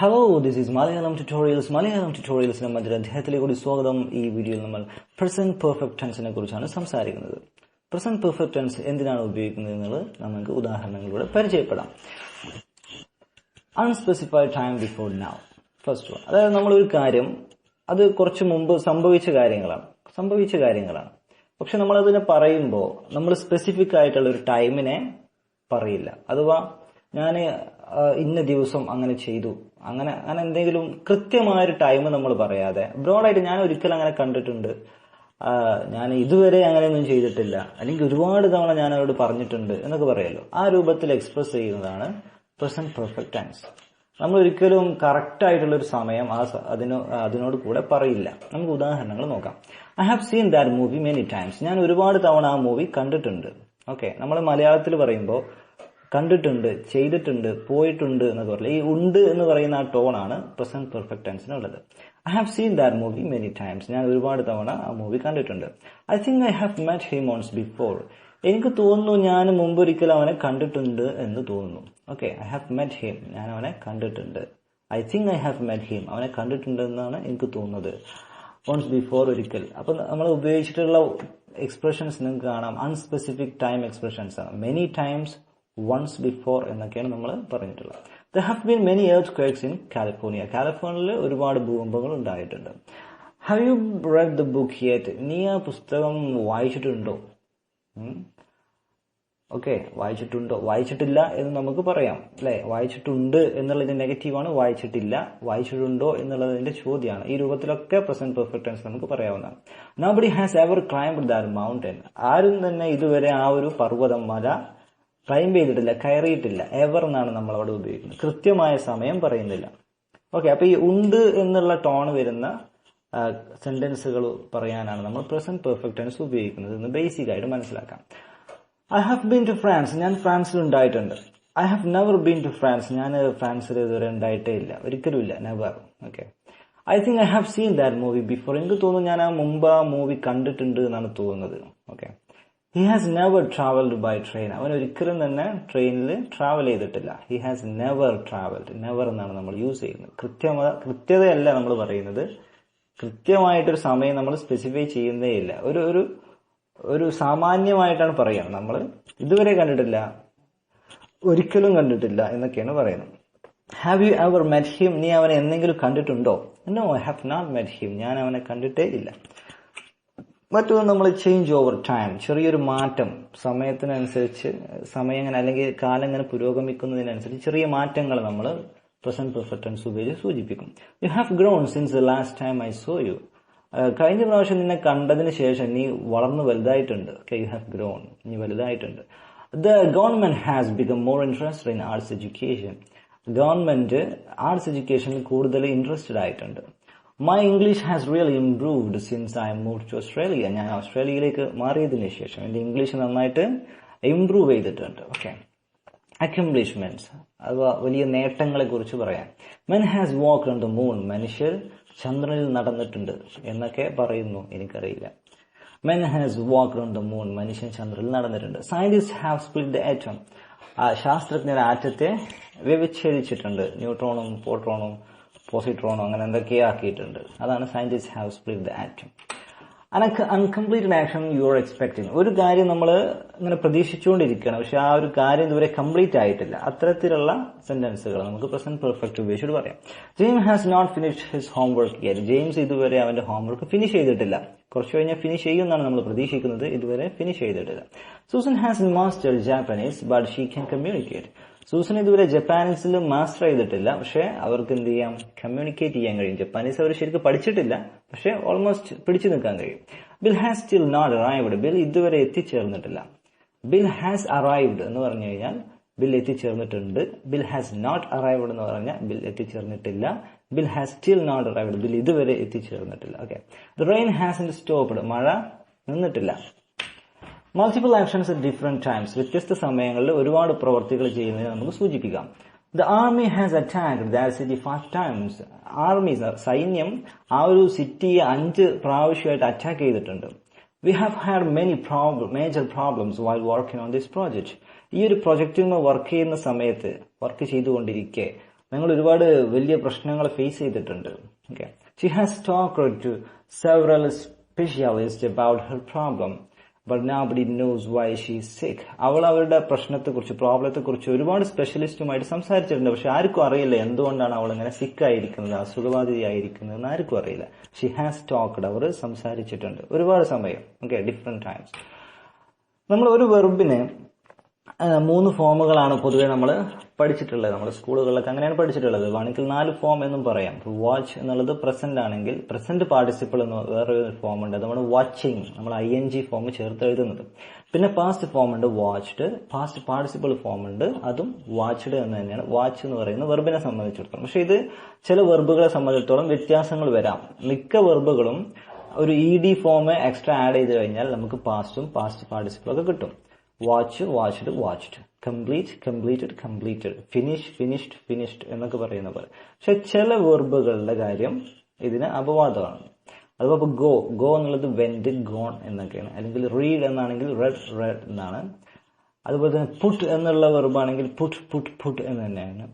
Hello this is Malayalam tutorials Malayalam ട്യൂട്ടോറിയൽസിന്റെ മറ്റൊരു അദ്ദേഹത്തിലേക്ക് കൂടി സ്വാഗതം. ഈ വീഡിയോയിൽ നമ്മൾ പ്രസന്റ് പെർഫെക്റ്റ് ടെൻസിനെ കുറിച്ചാണ് സംസാരിക്കുന്നത്. പ്രസന്റ് പെർഫെക്റ്റ് ടെൻസ് എന്തിനാണ് ഉപയോഗിക്കുന്നത് എന്നുള്ളത് നമുക്ക് ഉദാഹരണങ്ങളിലൂടെ പരിചയപ്പെടാം. Unspecified time before now first one അതായത് നമ്മൾ ഒരു കാര്യം അത് കുറച്ച് മുമ്പ് സംഭവിച്ച കാര്യങ്ങളാണ്. സംഭവിച്ച കാര്യങ്ങളാണ്. പക്ഷെ നമ്മൾ അതിനെ പറയുമ്പോൾ നമ്മൾ സ്പെസിഫിക് ആയിട്ടുള്ള ഒരു ടൈമിനെ പറയില്ല. അഥവാ ഞാൻ ഇന്ന ദിവസം അങ്ങനെ ചെയ്തു. അങ്ങനെ അങ്ങനെ എന്തെങ്കിലും കൃത്യമായൊരു ടൈം നമ്മൾ പറയാതെ. ബ്രോഡായിട്ട് ഞാൻ ഒരിക്കലും അങ്ങനെ കണ്ടിട്ടുണ്ട്. ഞാൻ ഇതുവരെ അങ്ങനെയൊന്നും ചെയ്തിട്ടില്ല. അല്ലെങ്കിൽ ഒരുപാട് തവണ ഞാൻ അവരോട് പറഞ്ഞിട്ടുണ്ട് എന്നൊക്കെ പറയല്ലോ ആ രൂപത്തിൽ എക്സ്പ്രസ് ചെയ്യുന്നതാണ് പ്രസന്റ് പെർഫെക്റ്റ് ടെൻസ് നമ്മൾ ഒരിക്കലും കറക്റ്റ് ആയിട്ടുള്ള ഒരു സമയം ആ അതിനോ അതിനോട് കൂടെ പറയില്ല. നമുക്ക് ഉദാഹരണങ്ങൾ നോക്കാം. I have seen that movie many times ഞാൻ ഒരുപാട് തവണ ആ മൂവി കണ്ടിട്ടുണ്ട്. ഓക്കെ നമ്മൾ മലയാളത്തിൽ പറയുമ്പോൾ കണ്ടിട്ടുണ്ട് ചെയ്തിട്ടുണ്ട് പോയിട്ടുണ്ട് എന്നൊക്കെ പറയില്ല ഈ ഉണ്ട് എന്ന് പറയുന്ന ആ ടോണാണ് present perfect ടെൻസിനുള്ളത് I have seen that movie many times ഞാൻ ഒരുപാട് തവണ ആ മൂവി കണ്ടിട്ടുണ്ട്. I think I have met him once before എനിക്ക് തോന്നുന്നു ഞാൻ മുമ്പൊരിക്കൽ അവനെ കണ്ടിട്ടുണ്ട് എന്ന് തോന്നുന്നു. Okay I have met him ഞാൻ അവനെ കണ്ടിട്ടുണ്ട്. I think I have met him അവനെ കണ്ടിട്ടുണ്ട് എന്നാണ് എനിക്ക് തോന്നുന്നത്. ഓൺസ് ബിഫോർ ഒരിക്കൽ. അപ്പൊ നമ്മൾ ഉപയോഗിച്ചിട്ടുള്ള എക്സ്പ്രഷൻസ് നിങ്ങൾക്ക് കാണാം. അൺസ്പെസിഫിക് ടൈം എക്സ്പ്രഷൻസ് ആണ്. മെനി ടൈംസ് വൺസ് ബിഫോർ എന്നൊക്കെയാണ് നമ്മൾ പറഞ്ഞിട്ടുള്ളത്. The have been many earthquakes in California കാലിഫോർണിയയിൽ ഒരുപാട് ഭൂകമ്പങ്ങൾ ഉണ്ടായിട്ടുണ്ട്. Have you read the book yet നീ ആ പുസ്തകം വായിച്ചിട്ടുണ്ടോ? ഓക്കെ വായിച്ചിട്ടുണ്ടോ? വായിച്ചിട്ടില്ല എന്ന് നമുക്ക് പറയാം അല്ലെ? വായിച്ചിട്ടുണ്ട് എന്നുള്ളതിന്റെ നെഗറ്റീവാണ് വായിച്ചിട്ടില്ല വായിച്ചിട്ടുണ്ടോ എന്നുള്ളതിന്റെ ചോദ്യമാണ്. ഈ രൂപത്തിലൊക്കെ പ്രസന്റ് പെർഫെക്റ്റ് ടെൻസ് നമുക്ക് പറയാവുന്നതാണ്. Nobody has ever climb that mountain ആരും തന്നെ ഇതുവരെ ആ ഒരു പർവതം ക്ലൈംബ് ചെയ്തിട്ടില്ല കയറിയിട്ടില്ല എവർ എന്നാണ് നമ്മൾ അവിടെ ഉപയോഗിക്കുന്നത്. കൃത്യമായ സമയം പറയുന്നില്ല. ഓക്കെ അപ്പൊ ഈ ഉണ്ട് എന്നുള്ള ടോൺ വരുന്ന സെന്റൻസുകൾ പറയാനാണ് നമ്മൾ പ്രസന്റ് പെർഫെക്റ്റ് ടെൻസ് ഉപയോഗിക്കുന്നത് എന്ന് ബേസിക് ആയിട്ട് മനസ്സിലാക്കാം. I have been to France ഞാൻ ഫ്രാൻസിൽ ഉണ്ടായിട്ടുണ്ട്. I have never been to France ഞാൻ ഫ്രാൻസിൽ ഇതുവരെ ഉണ്ടായിട്ടേ ഇല്ല. ഒരിക്കലും ഇല്ല. Never okay I think I have seen that movie before എനിക്ക് തോന്നുന്നു ഞാൻ ആ മുമ്പ് ആ മൂവി കണ്ടിട്ടുണ്ട് എന്നാണ് തോന്നുന്നത്. Okay he has never travelled by train അവൻ ഒരിക്കലും തന്നെ ട്രെയിനിൽ ട്രാവൽ ചെയ്തിട്ടില്ല. He has never travelled never എന്നാണ് നമ്മൾ യൂസ് ചെയ്യുന്നത്. കൃത്യമ കൃത്യതയല്ല നമ്മൾ പറയുന്നത്. കൃത്യമായിട്ടൊരു സമയം നമ്മൾ സ്പെസിഫൈ ചെയ്യുന്നേ ഇല്ല. ഒരു ഒരു ഒരു സാമാന്യമായിട്ടാണ് പറയുക. നമ്മൾ ഇതുവരെ കണ്ടിട്ടില്ല ഒരിക്കലും കണ്ടിട്ടില്ല എന്നൊക്കെയാണ് പറയുന്നത്. Have you ever met him നീ അവനെ എന്തെങ്കിലും കണ്ടിട്ടുണ്ടോ? No I have not met him ഞാൻ അവനെ കണ്ടിട്ടേ ഇല്ല. മറ്റൊന്ന് നമ്മൾ ചേഞ്ച് ഓവർ ടൈം ചെറിയൊരു മാറ്റം. സമയത്തിനനുസരിച്ച് സമയം ഇങ്ങനെ അല്ലെങ്കിൽ കാലം ഇങ്ങനെ പുരോഗമിക്കുന്നതിനനുസരിച്ച് ചെറിയ മാറ്റങ്ങൾ നമ്മൾ പ്രസന്റ് പെർഫെക്റ്റൻസ് ഉപയോഗിച്ച് സൂചിപ്പിക്കും. You have grown since the last time I saw you കഴിഞ്ഞ പ്രാവശ്യം നിന്നെ കണ്ടതിന് ശേഷം നീ വളർന്നു വലുതായിട്ടുണ്ട്. ഓക്കെ യു ഹാവ് ഗ്രോൺ നീ വലുതായിട്ടുണ്ട്. The government has become more interested in arts education government arts എഡ്യൂക്കേഷനിൽ കൂടുതൽ ഇൻട്രസ്റ്റഡ് ആയിട്ടുണ്ട്. My English has really improved since I move to Australia ഞാൻ ഓസ്ട്രേലിയയിലേക്ക് മാറിയതിന് ശേഷം എന്റെ ഇംഗ്ലീഷ് നന്നായിട്ട് ഇംപ്രൂവ് ചെയ്തിട്ടുണ്ട്. ഓക്കെ അക്കംപ്ലിഷ്മെന്റ്സ് അഥവാ വലിയ നേട്ടങ്ങളെ കുറിച്ച് പറയാം. Men has walk on the moon മനുഷ്യർ ചന്ദ്രനിൽ നടന്നിട്ടുണ്ട് എന്നൊക്കെ പറയുന്നു. എനിക്കറിയില്ല. Men has walk on the moon മനുഷ്യൻ ചന്ദ്രനിൽ നടന്നിട്ടുണ്ട്. Scientist have split the atom ശാസ്ത്രജ്ഞർ ആറ്റത്തെ വ്യവച്ഛേദിച്ചിട്ടുണ്ട്. ന്യൂട്രോണും പ്രോട്ടോണും പോസിട്രോണും അങ്ങനെ എന്തൊക്കെയോ ആക്കിയിട്ടുണ്ട്. അതാണ് scientist have split the atom അനക്ക് uncompleted action you are expecting ഒരു കാര്യം നമ്മൾ ഇങ്ങനെ പ്രതീക്ഷിച്ചുകൊണ്ടിരിക്കുകയാണ്. പക്ഷെ ആ ഒരു കാര്യം ഇതുവരെ കംപ്ലീറ്റ് ആയിട്ടില്ല. അത്തരത്തിലുള്ള സെന്റൻസുകൾ നമുക്ക് പ്രസന്റ് പെർഫെക്റ്റ് ഉപയോഗിച്ചിട്ട് പറയാം. James has not finish his homework work James ഇതുവരെ അവന്റെ ഹോം വർക്ക് ഫിനിഷ് ചെയ്തിട്ടില്ല. കുറച്ച് കഴിഞ്ഞാൽ ഫിനിഷ് ചെയ്യുമെന്നാണ് നമ്മൾ പ്രതീക്ഷിക്കുന്നത്. ഇതുവരെ ഫിനിഷ് ചെയ്തിട്ടില്ല. Susan has master Japanese but she can communicate Susan ഇതുവരെ ജപ്പാനീസിൽ മാസ്റ്റർ ചെയ്തിട്ടില്ല. പക്ഷെ അവർക്ക് എന്ത് ചെയ്യാം? കമ്മ്യൂണിക്കേറ്റ് ചെയ്യാൻ കഴിയും. ജപ്പാനീസ് അവർ ശരിക്കും പഠിച്ചിട്ടില്ല. പക്ഷെ ഓൾമോസ്റ്റ് പിടിച്ചു നിൽക്കാൻ കഴിയും. Bill has still not arrived bill ഇതുവരെ എത്തിച്ചേർന്നിട്ടില്ല. ബിൽ ഹാസ് അറൈവ്ഡ് എന്ന് പറഞ്ഞു കഴിഞ്ഞാൽ ബിൽ എത്തിച്ചേർന്നിട്ടുണ്ട്. ബിൽ ഹാസ് നോട്ട് അറൈവ്ഡ് എന്ന് പറഞ്ഞാൽ bill എത്തിച്ചേർന്നിട്ടില്ല. Bill has still not arrived Bill ഇതുവരെ എത്തിച്ചേർന്നിട്ടില്ല. Okay the rain has stopped മഴ നിന്നിട്ടില്ല. Multiple actions at different times വ്യത്യസ്ത സമയങ്ങളിൽ ഒരുപാട് പ്രവർത്തികൾ ചെയ്യുന്നതിന് നമുക്ക് സൂചിപ്പിക്കാം. The army has attack that city five times army സൈന്യം ആ ഒരു സിറ്റിയെ അഞ്ച് പ്രാവശ്യമായിട്ട് അറ്റാക്ക് ചെയ്തിട്ടുണ്ട്. We have had many problem major problems while working on this project ഈ ഒരു പ്രൊജക്റ്റിൽ നിന്ന് വർക്ക് ചെയ്യുന്ന സമയത്ത് വർക്ക് ചെയ്തുകൊണ്ടിരിക്കെ ഞങ്ങൾ ഒരുപാട് വലിയ പ്രശ്നങ്ങൾ ഫേസ് ചെയ്തിട്ടുണ്ട്. Okay she has talk to several specialist about her problem but nobody knows why she sick അവൾ അവരുടെ പ്രശ്നത്തെക്കുറിച്ച് പ്രോബ്ലത്തെക്കുറിച്ച് ഒരുപാട് സ്പെഷ്യലിസ്റ്റുമായിട്ട് സംസാരിച്ചിട്ടുണ്ട്. പക്ഷെ ആർക്കും അറിയില്ല എന്തുകൊണ്ടാണ് അവൾ ഇങ്ങനെ സിക്ക് ആയിരിക്കുന്നത് അസുഖബാധിതയായിരിക്കുന്നത് എന്ന് ആർക്കും അറിയില്ല. ഷി ഹാസ് ടോക്ക്ഡ് അവർ സംസാരിച്ചിട്ടുണ്ട്. ഒരുപാട് സമയം. ഓക്കെ ഡിഫറെന്റ് ടൈംസ് നമ്മൾ ഒരു വെർബിന് മൂന്ന് ഫോമുകളാണ് പൊതുവെ നമ്മൾ പഠിച്ചിട്ടുള്ളത്. നമ്മുടെ സ്കൂളുകളിലൊക്കെ അങ്ങനെയാണ് പഠിച്ചിട്ടുള്ളത്. വേണമെങ്കിൽ നാല് ഫോം എന്നും പറയാം. വാച്ച് എന്നുള്ളത് പ്രസന്റ് ആണെങ്കിൽ പ്രസന്റ് പാർട്ടിസിപ്പിൾ എന്ന് വേറൊരു ഫോം ഉണ്ട്. നമ്മൾ വാച്ചിങ് നമ്മൾ ഐ എൻ ജി ഫോം ചേർത്ത് എഴുതുന്നത്. പിന്നെ പാസ്റ്റ് ഫോം ഉണ്ട് വാച്ച്ഡ് പാസ്റ്റ് പാർട്ടിസിപ്പിൾ ഫോം ഉണ്ട്. അതും വാച്ച്ഡ് എന്ന് തന്നെയാണ്. വാച്ച് എന്ന് പറയുന്ന വെർബിനെ സംബന്ധിച്ചിടത്തോളം. പക്ഷെ ഇത് ചില വെർബുകളെ സംബന്ധിച്ചിടത്തോളം വ്യത്യാസങ്ങൾ വരാം. മിക്ക വെർബുകളും ഒരു E D form extra add ചെയ്ത് കഴിഞ്ഞാൽ നമുക്ക് പാസ്റ്റും പാസ്റ്റ് പാർട്ടിസിപ്പിളും ഒക്കെ കിട്ടും. Watch watched watched complete completed completed finish finished finished എന്നൊക്കെ പറയുന്ന പോലെ. പക്ഷെ ചില വെർബുകളുടെ കാര്യം ഇതിന് അപവാദമാണ്. അതുപോലെ ഇപ്പോൾ ഗോ ഗോ എന്നുള്ളത് വെന്റ് ഗോൺ എന്നൊക്കെയാണ്. അല്ലെങ്കിൽ റീഡ് എന്നാണെങ്കിൽ റെഡ് റെഡ് എന്നാണ്. അതുപോലെ തന്നെ പുട്ട് എന്നുള്ള വെർബാണെങ്കിൽ പുട്ട് പുട്ട് പുട്ട് എന്ന് തന്നെയാണ്.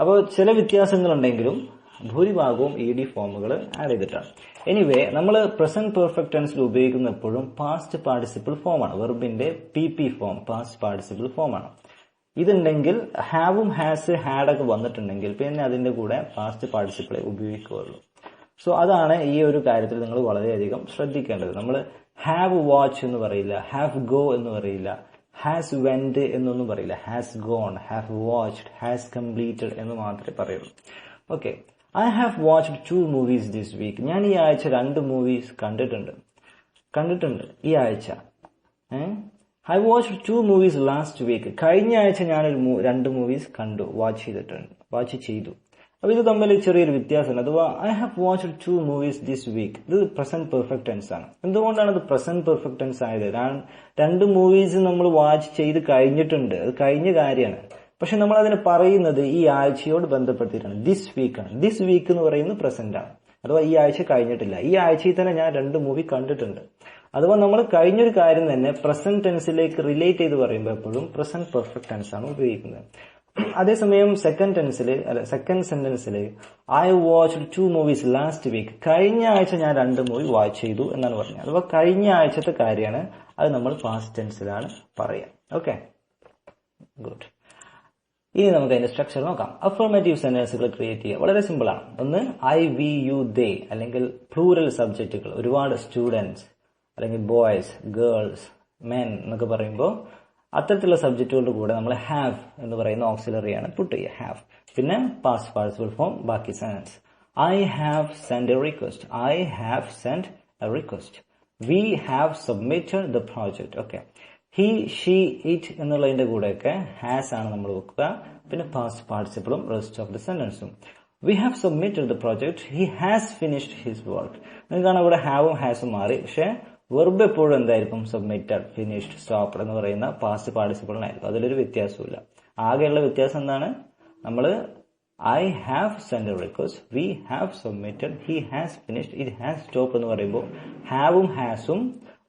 അപ്പോൾ ചില വ്യത്യാസങ്ങളുണ്ടെങ്കിലും ഭൂരിഭാഗവും ഇ ഡി ഫോമുകൾ ആഡ് ചെയ്തിട്ടാണ്. എനിവേ നമ്മൾ പ്രസന്റ് പെർഫെക്റ്റ് ടെൻസിൽ ഉപയോഗിക്കുന്ന എപ്പോഴും പാസ്റ്റ് പാർട്ടിസിപ്പിൾ ഫോമാണ് വെർബിന്റെ P P form past participle ഫോമാണ് ഇതുണ്ടെങ്കിൽ ഹാവും ഹാസ് ഹാഡ് ഒക്കെ വന്നിട്ടുണ്ടെങ്കിൽ പിന്നെ അതിന്റെ കൂടെ പാസ്റ്റ് പാർട്ടിസിപ്പിളെ ഉപയോഗിക്കുകയുള്ളൂ. സോ അതാണ് ഈ ഒരു കാര്യത്തിൽ നിങ്ങൾ വളരെയധികം ശ്രദ്ധിക്കേണ്ടത്. നമ്മൾ ഹാവ് വാച്ച് എന്ന് പറയില്ല ഹാവ് ഗോ എന്ന് പറയില്ല ഹാസ് വെൻഡ് എന്നൊന്നും പറയില്ല. Has gone have watched has completed എന്ന് മാത്രമേ പറയുള്ളൂ. Okay I have watched two movies this week ഞാൻ ഈ ആഴ്ച രണ്ട് മൂവീസ് കണ്ടിട്ടുണ്ട്. കണ്ടിട്ടുണ്ട് ഈ ആഴ്ച. I watch two movies last week കഴിഞ്ഞ ആഴ്ച ഞാനൊരു രണ്ട് മൂവീസ് കണ്ടു വാച്ച് ചെയ്തിട്ടുണ്ട് വാച്ച് ചെയ്തു. അപ്പൊ ഇത് തമ്മിൽ ചെറിയൊരു വ്യത്യാസമുണ്ട്. അഥവാ I have watch two movies this week ഇത് പ്രസന്റ് പെർഫെക്റ്റ് ടെൻസ് ആണ്. എന്തുകൊണ്ടാണ് ഇത് പ്രസന്റ് പെർഫെക്റ്റ് ടെൻസ് ആയത്? രണ്ട് മൂവീസ് നമ്മൾ വാച്ച് ചെയ്ത് കഴിഞ്ഞിട്ടുണ്ട്. അത് കഴിഞ്ഞ കാര്യമാണ്. പക്ഷെ നമ്മൾ അതിന് പറയുന്നത് ഈ ആഴ്ചയോട് ബന്ധപ്പെടുത്തിയിട്ടാണ് ദിസ് വീക്കാണ് ദിസ് വീക്ക് എന്ന് പറയുന്നത് പ്രസന്റ് ആണ്. അഥവാ ഈ ആഴ്ച കഴിഞ്ഞിട്ടില്ല. ഈ ആഴ്ചയിൽ തന്നെ ഞാൻ രണ്ട് മൂവി കണ്ടിട്ടുണ്ട്. അഥവാ നമ്മൾ കഴിഞ്ഞൊരു കാര്യം തന്നെ പ്രസന്റ് ടെൻസിലേക്ക് റിലേറ്റ് ചെയ്ത് പറയുമ്പോൾ എപ്പോഴും പ്രസന്റ് പെർഫെക്റ്റ് ടെൻസ് ആണ് ഉപയോഗിക്കുന്നത്. അതേസമയം സെക്കൻഡ് ടെൻസിൽ അല്ല second സെന്റൻസിൽ I watch two movies last week കഴിഞ്ഞ ആഴ്ച ഞാൻ രണ്ട് മൂവി വാച്ച് ചെയ്തു എന്നാണ് പറഞ്ഞത്. അഥവാ കഴിഞ്ഞ ആഴ്ചത്തെ കാര്യമാണ് അത് നമ്മൾ പാസ്റ്റ് ടെൻസിലാണ് പറയുക ഓക്കെ ഗുഡ് ഇനി നമുക്ക് അതിന്റെ സ്ട്രക്ചർ നോക്കാം. അഫർമേറ്റീവ് സെന്റൻസുകൾ ക്രിയേറ്റ് ചെയ്യുക. വളരെ സിമ്പിൾ ആണ്. ഒന്ന് ഐ വി യു ദേ അല്ലെങ്കിൽ പ്ലൂറൽ സബ്ജക്റ്റുകൾ ഒരുപാട് സ്റ്റുഡൻസ് അല്ലെങ്കിൽ ബോയ്സ് ഗേൾസ് മെൻ എന്നൊക്കെ പറയുമ്പോൾ അത്തരത്തിലുള്ള സബ്ജക്റ്റുകളുടെ കൂടെ നമ്മൾ ഹാവ് എന്ന് പറയുന്ന ഓക്സിലറിയാണ് പുട്ട് ചെയ്യുക. ഹാവ് പിന്നെ പാസ് പാർട്ടിസിപ്പിൾ ഫോം ബാക്കി sense I have send a request I have send a request we have submitted the project okay he she it എന്നുള്ളതിന്റെ കൂടെയൊക്കെ ഹാസ് ആണ് നമ്മൾ വെക്കുക. പിന്നെ പാസ്റ്റ് പാർട്ടിസിപ്പിളും rest of the സെന്റൻസും we have submitted the project he has finished his work നിങ്ങൾക്കാണ് ഇവിടെ ഹാവും ഹാസും മാറി. പക്ഷെ വെർബ് എപ്പോഴും എന്തായിരിക്കും? സബ്മിറ്റഡ് ഫിനിഷ്ഡ് സ്റ്റോപ്ഡ് എന്ന് പറയുന്ന പാസ്റ്റ് പാർട്ടിസിപ്പിളിനായിരിക്കും അതിലൊരു വ്യത്യാസമില്ല ആകെയുള്ള വ്യത്യാസം എന്താണ്? നമ്മൾ I have send request we have submitted he has finished it has stop എന്ന് പറയുമ്പോൾ ഹാവും ഹാസും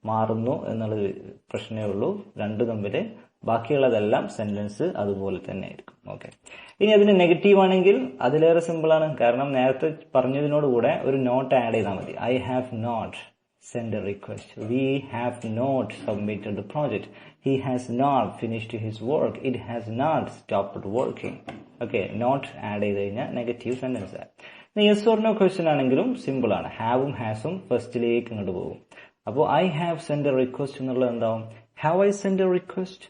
മാറുന്നു എന്നുള്ളത് പ്രശ്നമേ ഉള്ളൂ രണ്ടു തമ്മിൽ ബാക്കിയുള്ളതെല്ലാം സെന്റൻസ് അതുപോലെ തന്നെ ആയിരിക്കും ഓക്കെ ഇനി അതിന് നെഗറ്റീവ് ആണെങ്കിൽ അതിലേറെ സിമ്പിൾ ആണ് കാരണം നേരത്തെ പറഞ്ഞതിനോടുകൂടെ ഒരു നോട്ട് ആഡ് ചെയ്താൽ മതി I have not send a request. We have not submitted the project. He has not finished his work. It has not stopped working. Okay, not add ചെയ്ത് കഴിഞ്ഞാൽ നെഗറ്റീവ് സെന്റൻസ് ഇനി yes or no question ആണെങ്കിലും simple ആണ് ഹാവും ഹാസും ഫസ്റ്റിലേക്ക് ഇങ്ങോട്ട് പോകും അപ്പോൾ I have send a request എന്നുള്ളത് എന്താവും? Have I send a request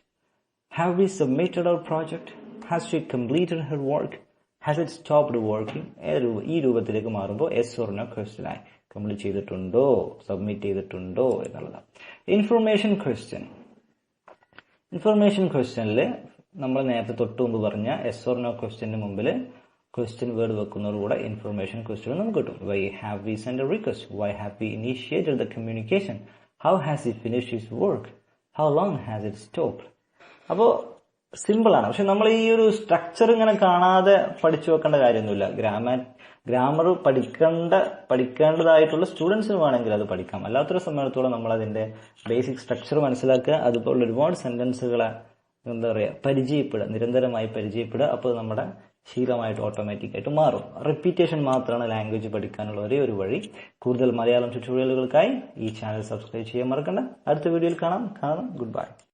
have we submitted our project has she completed her work has it stopped working ഈ രൂപത്തിലേക്ക് മാറുമ്പോൾ എസ് ഓർ നോ ക്വസ്റ്റ്യൻ ആയി. കംപ്ലീറ്റ് ചെയ്തിട്ടുണ്ടോ? സബ്മിറ്റ് ചെയ്തിട്ടുണ്ടോ? എന്നുള്ളതാണ്. ഇൻഫർമേഷൻ ക്വസ്റ്റ്യൻ ഇൻഫർമേഷൻ ക്വസ്റ്റ്യനിൽ നമ്മൾ നേരത്തെ തൊട്ട് മുമ്പ് പറഞ്ഞ എസ് ഓർ നോ ക്വസ്റ്റ്യന് മുമ്പിൽ ക്വസ്റ്റ്യൻ വേർഡ് വെക്കുന്നതോടുകൂടെ ഇൻഫർമേഷൻ ക്വസ്റ്റ്യൻ നമുക്ക് കിട്ടും. Why have we send a request why have we initiated the communication how has it finish his work how long has it stop അപ്പോൾ സിമ്പിൾ ആണ്. പക്ഷെ നമ്മൾ ഈ ഒരു സ്ട്രക്ചർ ഇങ്ങനെ കാണാതെ പഠിച്ചു വെക്കേണ്ട കാര്യമൊന്നുമില്ല. ഗ്രാമർ ഗ്രാമർ പഠിക്കേണ്ട പഠിക്കേണ്ടതായിട്ടുള്ള സ്റ്റുഡൻസിന് വേണമെങ്കിൽ അത് പഠിക്കാം. അല്ലാത്തൊരു സമയത്തോളം നമ്മൾ അതിന്റെ ബേസിക് സ്ട്രക്ചർ മനസ്സിലാക്കുക. അതുപോലെ ഒരുപാട് സെന്റൻസുകളെ എന്താ പറയുക പരിചയപ്പെടുക നിരന്തരമായി പരിചയപ്പെടുക. അപ്പോൾ നമ്മുടെ ശീലമായിട്ട് ഓട്ടോമാറ്റിക് ആയിട്ട് മാറും. റിപ്പീറ്റേഷൻ മാത്രമാണ് ലാംഗ്വേജ് പഠിക്കാനുള്ള ഒരേ ഒരു വഴി. കൂടുതൽ മലയാളം ട്യൂട്ടോറിയലുകൾക്കായി ഈ ചാനൽ സബ്സ്ക്രൈബ് ചെയ്യാൻ മറക്കണ്ട. അടുത്ത വീഡിയോയിൽ കാണാം. കാണാം. Good bye